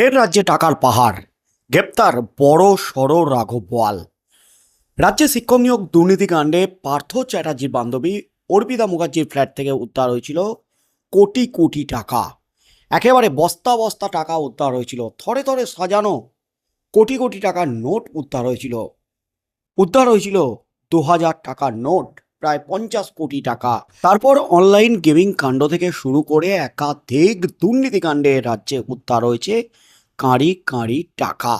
ফের রাজ্যে টাকার পাহাড়। গ্রেপ্তার বড় সড় রাঘব বোয়াল। রাজ্যে শিক্ষক নিয়োগ দুর্নীতিকাণ্ডে পার্থ চ্যাটার্জির বান্ধবী অর্পিতা মুখার্জির ফ্ল্যাট থেকে উদ্ধার হয়েছিল কোটি কোটি টাকা। একেবারে বস্তা বস্তা টাকা উদ্ধার হয়েছিল। থরে থরে সাজানো কোটি কোটি টাকার নোট উদ্ধার হয়েছিল। উদ্ধার হয়েছিল দু হাজার টাকার নোট, প্রায় পঞ্চাশ কোটি টাকা। তারপর অনলাইন গেমিং কাণ্ড থেকে শুরু করে একাধিক দুর্নীতিকাণ্ডে রাজ্যে উদ্ধার হয়েছে কাঁড়ি কাঁড়ি টাকা।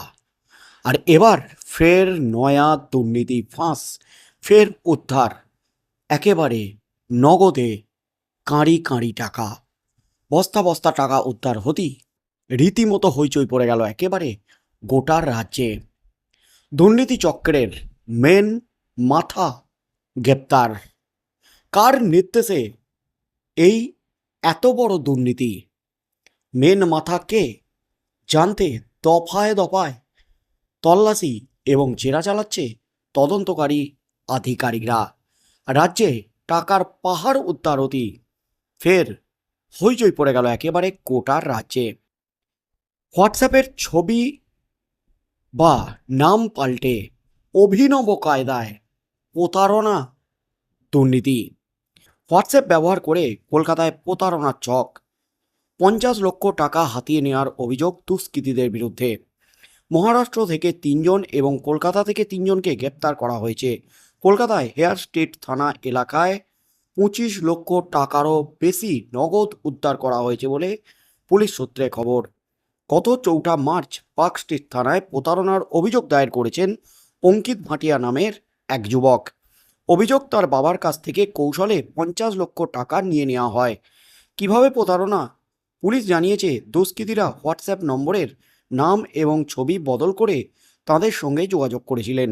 আর এবার ফের নয়া দুর্নীতি ফাঁস, ফের উদ্ধার, একেবারে নগদে কাঁড়ি কাঁড়ি টাকা। বস্তা বস্তা টাকা উদ্ধার হতেই রীতিমতো হইচই পড়ে গেল একেবারে গোটা রাজ্যে। দুর্নীতি চক্রের মেন মাথা গ্রেপ্তার। কার নির্দেশে এই এত বড় দুর্নীতি? মেন মাথা কে জানতে দফায় দফায় তল্লাশি এবং জেরা চালাচ্ছে তদন্তকারী আধিকারিকরা। রাজ্যে টাকার পাহাড় উদ্ধার হতি ফের হইচই পড়ে গেল একেবারে কোটার রাজ্যে। হোয়াটসঅ্যাপের ছবি বা নাম পাল্টে অভিনব কায়দায় প্রতারণা দুর্নীতি। হোয়াটসঅ্যাপ ব্যবহার করে কলকাতায় প্রতারণার চক। পঞ্চাশ লক্ষ টাকা হাতিয়ে নেওয়ার অভিযোগ দুষ্কৃতীদের বিরুদ্ধে। মহারাষ্ট্র থেকে তিনজন এবং কলকাতা থেকে তিনজনকে গ্রেপ্তার করা হয়েছে। কলকাতায় হেয়ার স্টেট থানা এলাকায় পঁচিশ লক্ষ টাকারও বেশি নগদ উদ্ধার করা হয়েছে বলে পুলিশ সূত্রে খবর। গত চৌঠা মার্চ পার্ক স্ট্রিট থানায় প্রতারণার অভিযোগ দায়ের করেছেন অঙ্কিত ভাটিয়া নামের এক যুবক। অভিযোগ তার বাবার কাছ থেকে কৌশলে পঞ্চাশ লক্ষ টাকা নিয়ে নেওয়া হয়। কীভাবে প্রতারণা পুলিশ জানিয়েছে, দুষ্কৃতীরা হোয়াটসঅ্যাপ নম্বরের নাম এবং ছবি বদল করে তাদের সঙ্গে যোগাযোগ করেছিলেন।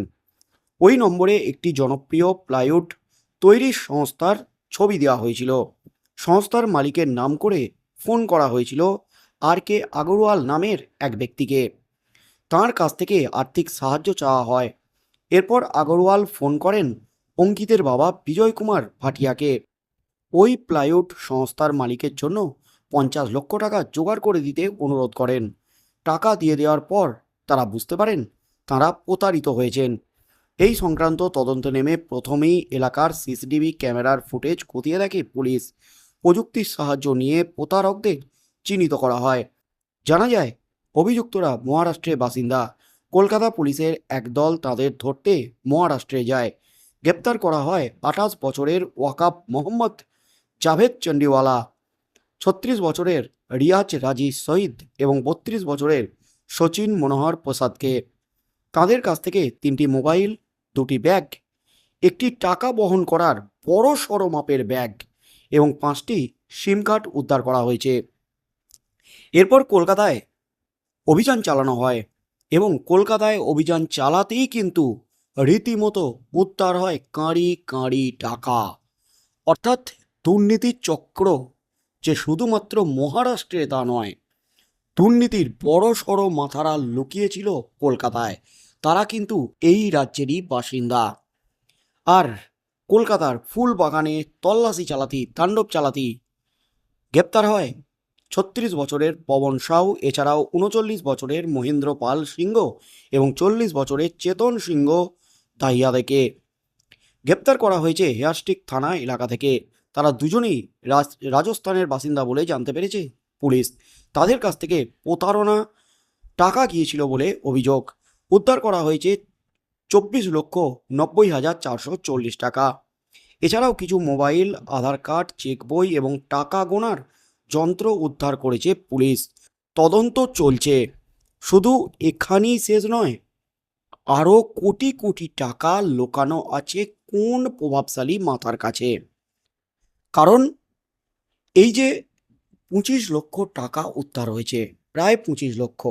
ওই নম্বরে একটি জনপ্রিয় প্লাইউড তৈরির সংস্থার ছবি দেওয়া হয়েছিল। সংস্থার মালিকের নাম করে ফোন করা হয়েছিল আর কে আগরওয়াল নামের এক ব্যক্তিকে। তার কাছ থেকে আর্থিক সাহায্য চাওয়া হয়। এরপর আগরওয়াল ফোন করেন অঙ্কিতের বাবা বিজয় কুমার ভাটিয়াকে। ওই প্লাইউড সংস্থার মালিকের জন্য পঞ্চাশ লক্ষ টাকা জোগাড় করে দিতে অনুরোধ করেন। টাকা দিয়ে দেওয়ার পর তারা বুঝতে পারেন তারা প্রতারিত হয়েছেন। এই সংক্রান্ত তদন্ত নেমে প্রথমেই এলাকার সিসিটিভি ক্যামেরার ফুটেজ খতিয়ে দেখে পুলিশ প্রযুক্তির সাহায্য নিয়ে প্রতারকদের চিহ্নিত করা হয়। জানা যায়, অভিযুক্তরা মহারাষ্ট্রের বাসিন্দা। কলকাতা পুলিশের একদল তাদের ধরতে মহারাষ্ট্রে যায়। গ্রেপ্তার করা হয় আঠাশ বছরের ওয়াকাব মোহাম্মদ জাভেদ চন্ডিওয়ালা ছত্রিশ বছরের রিয়াজ রাজি শহীদ এবং বত্রিশ বছরের সচিন মনোহর প্রসাদকে। তাদের কাছ থেকে তিনটি মোবাইল, দুটি ব্যাগ, একটি টাকা বহন করার বড় সড় মাপের ব্যাগ এবং পাঁচটি সিম কার্ড উদ্ধার করা হয়েছে। এরপর কলকাতায় অভিযান চালানো হয় এবং কলকাতায় অভিযান চালাতেই কিন্তু রীতিমতো উদ্ধার হয় কাঁড়ি কাঁড়ি টাকা। অর্থাৎ দুর্নীতির চক্র যে শুধুমাত্র মহারাষ্ট্রে তা নয়, দুর্নীতির বড় সড়ো মাথারা লুকিয়েছিল কলকাতায়। তারা কিন্তু এই রাজ্যেরই বাসিন্দা। আর কলকাতার ফুল বাগানে তল্লাশি চালাতি, তাণ্ডব চালাতি গ্রেপ্তার হয়। ছত্রিশ বছরের পবন সাউ, এছাড়াও উনচল্লিশ বছরের মহেন্দ্র পাল সিংহ এবং চল্লিশ বছরের চেতন সিংহ দাহিয়া থেকে গ্রেপ্তার করা হয়েছে হেয়ারস্টিক থানা এলাকা থেকে। তারা দুজনেই রাজ- রাজস্থানের বাসিন্দা বলে জানতে পেরেছে পুলিশ। তাদের কাছ থেকে প্রতারণা টাকা গিয়েছিল বলে অভিযোগ। উদ্ধার করা হয়েছে চব্বিশ লক্ষ নব্বই হাজার চারশো চল্লিশ টাকা। এছাড়াও কিছু মোবাইল, আধার কার্ড, চেক বই এবং টাকা গোনার যন্ত্র উদ্ধার করেছে পুলিশ। তদন্ত চলছে। শুধু এখানেই শেষ নয়, আরও কোটি কোটি টাকা লোকানো আছে কোন প্রভাবশালী মাথার কাছে? কারণ এই যে পঁচিশ লক্ষ টাকা উদ্ধার হয়েছে প্রায় পঁচিশ লক্ষ।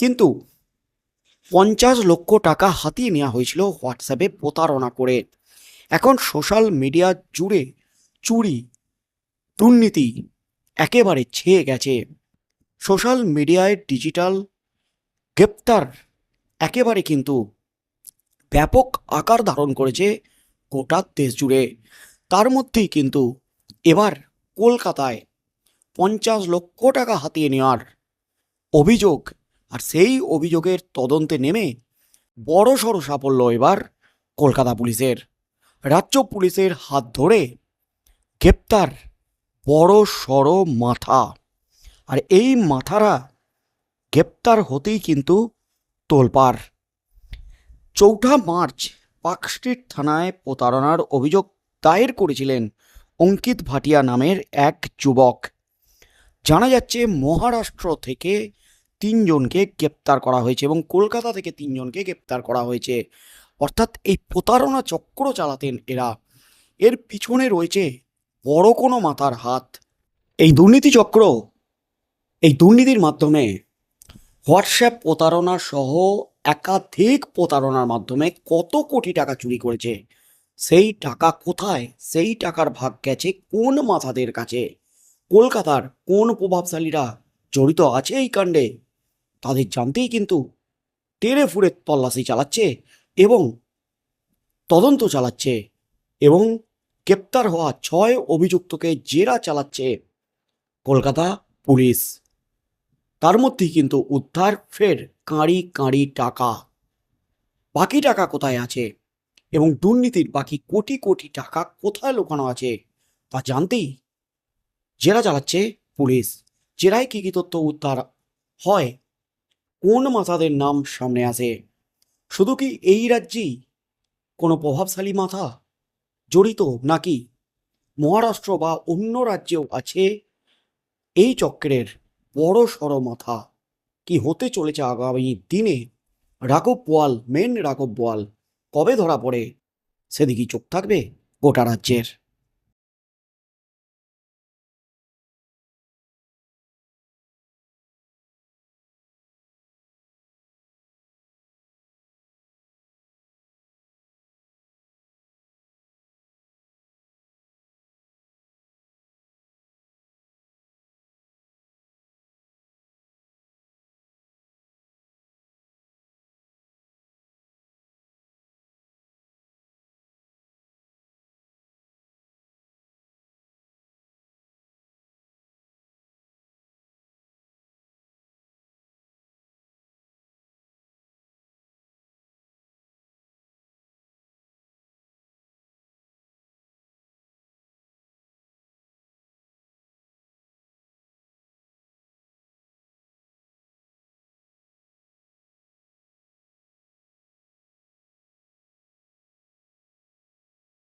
কিন্তু পঞ্চাশ লক্ষ টাকা হাতিয়ে নেওয়া হয়েছিল হোয়াটসঅ্যাপে প্রতারণা করে। এখন সোশ্যাল মিডিয়া জুড়ে চুরি, দুর্নীতি একেবারে ছেয়ে গেছে। সোশ্যাল মিডিয়ায় ডিজিটাল গ্রেপ্তার একেবারে কিন্তু ব্যাপক আকার ধারণ করেছে গোটা দেশ জুড়ে। তার মধ্যেই কিন্তু এবার কলকাতায় পঞ্চাশ লক্ষ টাকা হাতিয়ে নেওয়ার অভিযোগ, আর সেই অভিযোগের তদন্তে নেমে বড় সড় সাফল্য এবার কলকাতা পুলিশের। রাজ্য পুলিশের হাত ধরে গ্রেপ্তার বড় সড় মাথা। আর এই মাথারা গ্রেপ্তার হতেই কিন্তু তোলপাড়। চৌঠা মার্চ পার্কস্ট্রিট থানায় প্রতারণার অভিযোগ দায়ের করেছিলেন অঙ্কিত ভাটিয়া নামের এক যুবক। জানা যাচ্ছে, মহারাষ্ট্র থেকে তিনজনকে গ্রেপ্তার করা হয়েছে এবং কলকাতা থেকে তিনজনকে গ্রেপ্তার করা হয়েছে। অর্থাৎ এই প্রতারণা চক্র চালাতেন এরা। এর পিছনে রয়েছে বড় কোনো মাথার হাত। এই দুর্নীতি চক্র, এই দুর্নীতির মাধ্যমে হোয়াটসঅ্যাপ প্রতারণা সহ একাধিক প্রতারণার মাধ্যমে কত কোটি টাকা চুরি করেছে? সেই টাকা কোথায়? সেই টাকার ভাগ গেছে কোন মাথাদের কাছে? কলকাতার কোন প্রভাবশালীরা জড়িত আছে এই কাণ্ডে? তাদের জানতেই কিন্তু টেরে ফুড়ে তল্লাশি চালাচ্ছে এবং তদন্ত চালাচ্ছে এবং গ্রেপ্তার হওয়া ছয় অভিযুক্তকে জেরা চালাচ্ছে কলকাতা পুলিশ। তার মধ্যেই কিন্তু উদ্ধার ফের কাঁড়ি কাঁড়ি টাকা। বাকি টাকা কোথায় আছে? এবং দুর্নীতির বাকি কোটি কোটি টাকা কোথায় লুকানো আছে তা জানতেই জেরা চালাচ্ছে পুলিশ। জেরায় কী কী তথ্য উদ্ধার হয়, কোন মাথাদের নাম সামনে আসে শুধু কি এই রাজ্যেই কোনো প্রভাবশালী মাথা জড়িত নাকি মহারাষ্ট্র বা অন্য রাজ্যেও আছে এই চক্রের বড় সড় মাথা? কি হতে চলেছে আগামী দিনে? রাঘব বোয়াল মেন রাঘব বোয়াল কবে ধরা পড়ে? সেদিকেই চোখ থাকবে গোটা রাজ্যের?